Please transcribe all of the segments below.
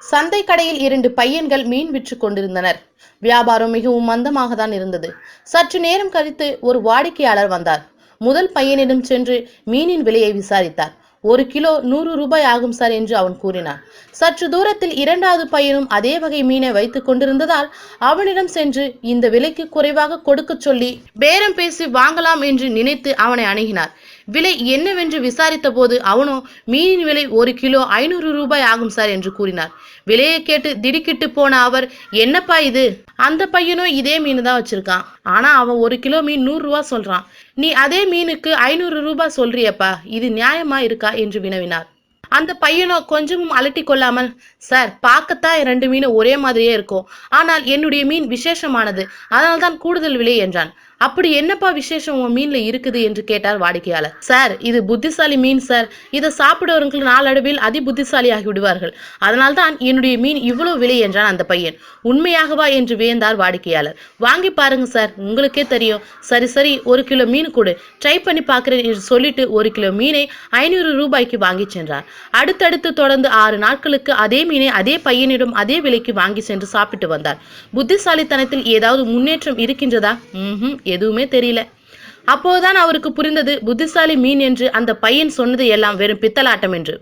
சந்தை கடையில் இரண்டு பையன்கள் மீன் விற்று கொண்டிருந்தனர். வியாபாரம் மிகவும் மந்தமாக தான் இருந்தது. சற்று நேரம் கழித்து ஒரு வாடிக்கையாளர் வந்தார். முதல் பையனிடம் சென்று மீனின் விலையை விசாரித்தார். ஒரு கிலோ நூறு ரூபாய் ஆகும் சார் என்று அவன் கூறினான். சற்று தூரத்தில் இரண்டாவது பையனும் அதே வகை மீனை வைத்துக் கொண்டிருந்ததால் அவனிடம் சென்று இந்த விலைக்கு குறைவாக கொடுக்கச் சொல்லி பேரம் பேசி வாங்கலாம் என்று நினைத்து அவனை அணுகினார். விலை என்னவென்று விசாரித்த போது அவனோ மீனின் விலை ஒரு கிலோ ஐநூறு ரூபாய் ஆகும் சார் என்று கூறினார். விலையை கேட்டு திடுக்கிட்டு போன அவர் என்னப்பா இது? அந்த பையனும் இதே மீன் தான் வச்சிருக்கான். ஆனா அவன் ஒரு கிலோ மீன் நூறு ரூபா சொல்றான். நீ அதே மீனுக்கு ஐநூறு ரூபாய் சொல்றியப்பா. இது நியாயமா இருக்கா? என்று வினவினார். அந்த பையனோ கொஞ்சமும் அலட்டி கொள்ளாமல் சார் பார்க்கத்தான் ரெண்டு மீனும் ஒரே மாதிரியே இருக்கும். ஆனால் என்னுடைய மீன் விசேஷமானது. அதனால்தான் கூடுதல் விலை என்றான். அப்படி என்னப்பா விசேஷம் உன் மீன்ல இருக்குது? என்று கேட்டார் வாடிக்கையாளர். சார் இது புத்திசாலி மீன் சார். இதை சாப்பிடுவவர்கள் நாளடைவில் அதி புத்திசாலி ஆகி விடுவார்கள். அதனால்தான் என்னுடைய மீன் இவ்வளவு விலை என்றான் அந்த பையன். உண்மையாகவா? என்று வியந்தார் வாடிக்கையாளர். வாங்கி பாருங்க சார். உங்களுக்கே தெரியும். சரி சரி ஒரு கிலோ மீன் கொடு. ட்ரை பண்ணி பார்க்கிறேன் என்று சொல்லிட்டு ஒரு கிலோ மீனை ஐநூறு ரூபாய்க்கு வாங்கி சென்றார். அடுத்தடுத்து தொடர்ந்து ஆறு நாட்களுக்கு அதே மீனை அதே பையனிடம் அதே விலைக்கு வாங்கி சென்று சாப்பிட்டு வந்தார். புத்திசாலித்தனத்தில் ஏதாவது முன்னேற்றம் இருக்கின்றதா? ம் எதுவுமே தெரியல. அப்போதுதான் அவருக்கு புரிந்தது புத்திசாலி மீன் என்று அந்த பையன் சொன்னது எல்லாம் வெறும் பித்தலாட்டம் என்று.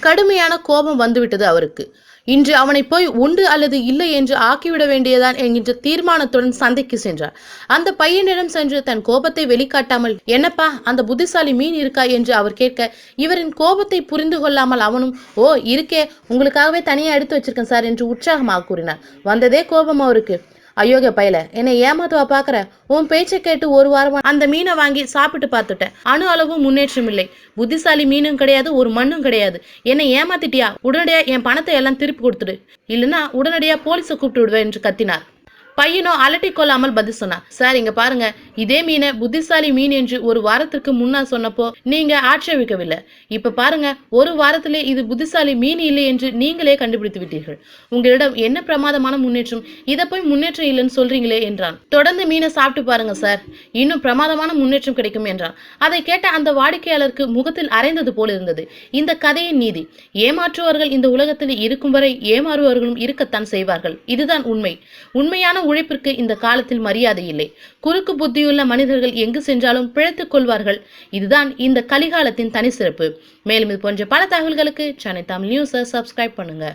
கடுமையான கோபம் வந்துவிட்டது அவருக்கு. இன்று அவனை போய் உண்டு அல்லது இல்லை என்று ஆக்கிவிட வேண்டியதான் என்கின்ற தீர்மானத்துடன் சந்தைக்கு சென்றார். அந்த பையனிடம் சென்று தன் கோபத்தை வெளிக்காட்டாமல் என்னப்பா அந்த புத்திசாலி மீன் இருக்கா? என்று அவர் கேட்க இவரின் கோபத்தை புரிந்து கொள்ளாமல் அவனும் ஓ இருக்கே உங்களுக்காகவே தனியாக எடுத்து வச்சிருக்கேன் சார் என்று உற்சாகமாக கூறினார். வந்ததே கோபம் அவருக்கு. அயோக பயல. என்னை ஏமாத்துவா பாக்குற? உன் பேச்சை கேட்டு ஒரு வாரமா அந்த மீனை வாங்கி சாப்பிட்டு பார்த்துட்டேன். அணு அளவும் முன்னேற்றம் இல்லை. புத்திசாலி மீனும் கிடையாது ஒரு மண்ணும் கிடையாது. என்னை ஏமாத்திட்டியா? உடனடியா என் பணத்தை எல்லாம் திருப்பி கொடுத்துடு. இல்லைன்னா உடனடியா போலீஸை கூப்பிட்டு விடுவேன் என்று கத்தினார். பையனோ அலட்டி கொள்ளாமல் பதில் சொன்னான். சார் இங்க பாருங்க. இதே மீனை புத்திசாலி மீன் என்று ஒரு வாரத்திற்கு முன்னா சொன்னப்போ நீங்க ஆட்சேபிக்கவில்லை. இப்ப பாருங்க ஒரு வாரத்திலே இது புத்திசாலி மீன் இல்லை என்று நீங்களே கண்டுபிடித்து விட்டீர்கள். உங்களிடம் என்ன பிரமாதமான முன்னேற்றம்? இதை போய் முன்னேற்றம் இல்லைன்னு சொல்றீங்களே என்றான். தொடர்ந்து மீனை சாப்பிட்டு பாருங்க சார். இன்னும் பிரமாதமான முன்னேற்றம் கிடைக்கும் என்றான். அதை கேட்ட அந்த வாடிக்கையாளருக்கு முகத்தில் அரைந்தது போல இருந்தது. இந்த கதையின் நீதி. ஏமாற்றுவர்கள் இந்த உலகத்தில் இருக்கும் வரை ஏமாறுவர்களும் இருக்கத்தான் செய்வார்கள். இதுதான் உண்மை. உண்மையான உழைப்பிற்கு இந்த காலத்தில் மரியாதை இல்லை. குறுக்கு புத்தியுள்ள மனிதர்கள் எங்கு சென்றாலும் பிழைத்துக் கொள்வார்கள். இதுதான் இந்த கலிகாலத்தின் தனி சிறப்பு மேலும் இது போன்ற பல தகவல்களுக்கு சென்னை தமிழ் நியூஸை சப்ஸ்கிரைப் பண்ணுங்க.